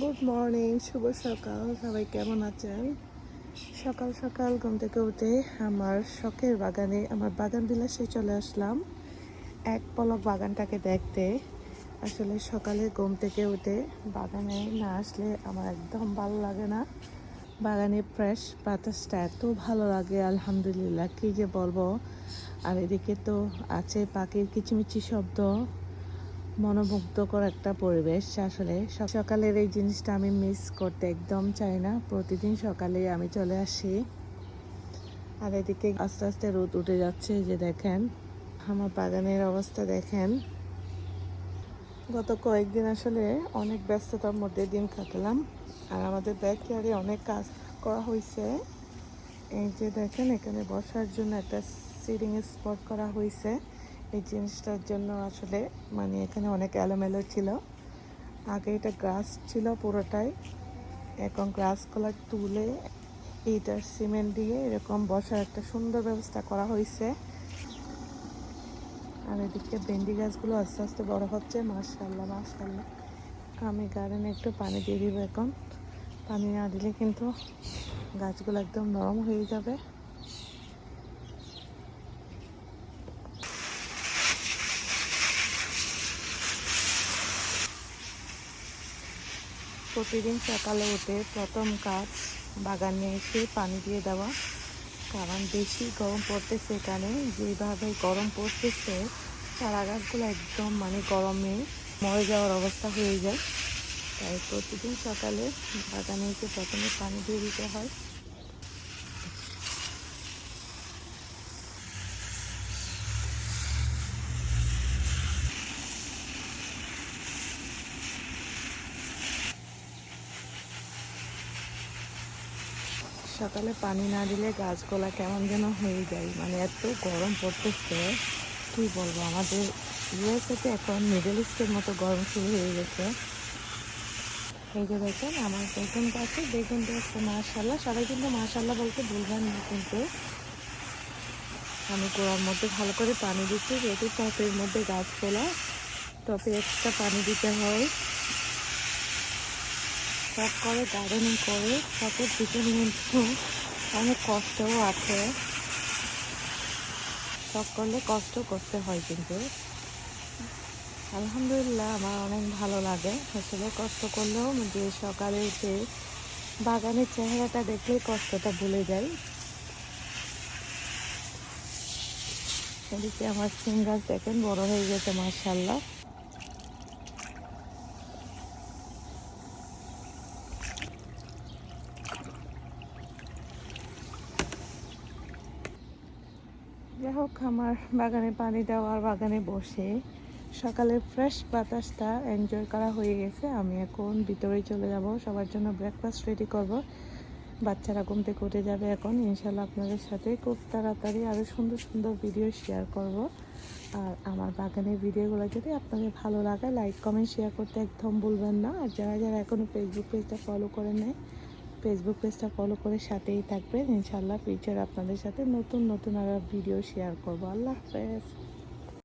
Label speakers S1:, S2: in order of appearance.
S1: Good morning শুভ সকাল। সবাই কেমন আছেন? সকাল সকাল ঘুম থেকে উঠে আমার শখের বাগানে, আমার বাগান বিলাসে চলে আসলাম। এক পলক বাগানটাকে দেখতে। আসলে সকালে ঘুম থেকে উঠে বাগানে না আসলে আমার একদম ভালো লাগে না। বাগানে ফ্রেশ বাতাসটা এত ভালো লাগে, আলহামদুলিল্লাহ। কী যে বলব? আর এদিকে তো আছে পাখির কিচিমিচি শব্দ। মনোমুগ্ধকর একটা পরিবেশ। আসলে সকালের এই জিনিসটা আমি মিস করতে একদম চাই না। প্রতিদিন সকালে আমি চলে আসি। আর এদিকে আস্তে আস্তে রোদ উঠে যাচ্ছে যে দেখেন। আমার বাগানের অবস্থা দেখেন। গত কয়েকদিন আসলে অনেক ব্যস্ততার মধ্যে দিন কাটালাম। আর আমাদের ব্যাকয়ার্ডে অনেক কাজ করা হয়েছে। এই যে দেখেন, এখানে বসার জন্য একটা সিটিং স্পট করা হয়েছে। এই জিনিসটার জন্য আসলে মানে এখানে অনেক এলোমেলো ছিল। আগে এটা গ্রাস ছিল পুরোটাই। এখন গ্রাসগুলো তুলে ইটার সিমেন্ট দিয়ে এরকম বসার একটা সুন্দর ব্যবস্থা করা হয়েছে। আর এদিকে ভেন্ডি গাছগুলো আস্তে আস্তে বড় হচ্ছে মাশাল্লাহ মাশাল্লাহ আমি গার্ডেনে একটু পানি দিয়ে দিব এখন। পানি না দিলে কিন্তু গাছগুলো একদম নরম হয়ে যাবে। প্রতিদিন সকালে উঠে প্রথম কাজ বাগানে এসে পানি দিয়ে দেওয়া। কারণ বেশি গরম পড়তে সেখানে যেভাবে গরম পড়তেছে, চারা গাছগুলো একদম মানে গরমে মরে যাওয়ার অবস্থা হয়ে যায়। তাই প্রতিদিন সকালে বাগানে এসে প্রথমে পানি দিয়ে দিতে হয়। সকালে পানি না দিলে গাছগুলা কেমন যেন হয়ে যায়। মানে এত গরম পড়তেছে। কি বলব, আমাদের ইউএসএতে এখন মিডল ইস্টের মতো গরম শুরু হয়ে গেছে। এই যে দেখেন, আমার বেগুন গাছে বেগুন দেখছে মাশাল্লাহ সবাই কিন্তু মাশাল্লাহ বলতে ভুলবেন না কিন্তু আমি গোড়ার মধ্যে ভালো করে পানি দিচ্ছি। যেহেতু টপের মধ্যে গাছ তোলা টপে এক্সট্রা পানি দিতে হয়। শখ করে গার্ডেনিং করে শখের পিছনে কিন্তু অনেক কষ্টও আছে। শখ করলে কষ্ট করতে হয় কিন্তু। আলহামদুলিল্লাহ, আমার অনেক ভালো লাগে। আসলে কষ্ট করলেও যে সকালে উঠে বাগানের চেহারাটা দেখলেই কষ্টটা ভুলে যাই। এদিকে আমার সিম গাছ দেখেন, বড় হয়ে গেছে মার্শাল্লাহ যাই হোক, আমার বাগানে পানি দেওয়ার বাগানে বসে সকালের ফ্রেশ বাতাসটা এনজয় করা হয়ে গেছে। আমি এখন ভিতরে চলে যাব, সবার জন্য ব্রেকফাস্ট রেডি করব। বাচ্চারা ঘুম থেকে উঠে যাবে এখন। ইনশাল্লাহ আপনাদের সাথে খুব তাড়াতাড়ি আরও সুন্দর সুন্দর ভিডিও শেয়ার করব। আর আমার বাগানের ভিডিওগুলো যদি আপনাদের ভালো লাগে লাইক কমেন্ট শেয়ার করতে একদম ভুলবেন না। আর যারা যারা এখনও ফেসবুক পেজটা ফলো করে নেয় ফেসবুক পেজটা ফলো করে সাথেই থাকবেন। ইনশাল্লাহ ফিউচার আপনাদের সাথে নতুন নতুন আরও ভিডিও শেয়ার করব। আল্লাহ হাফেজ।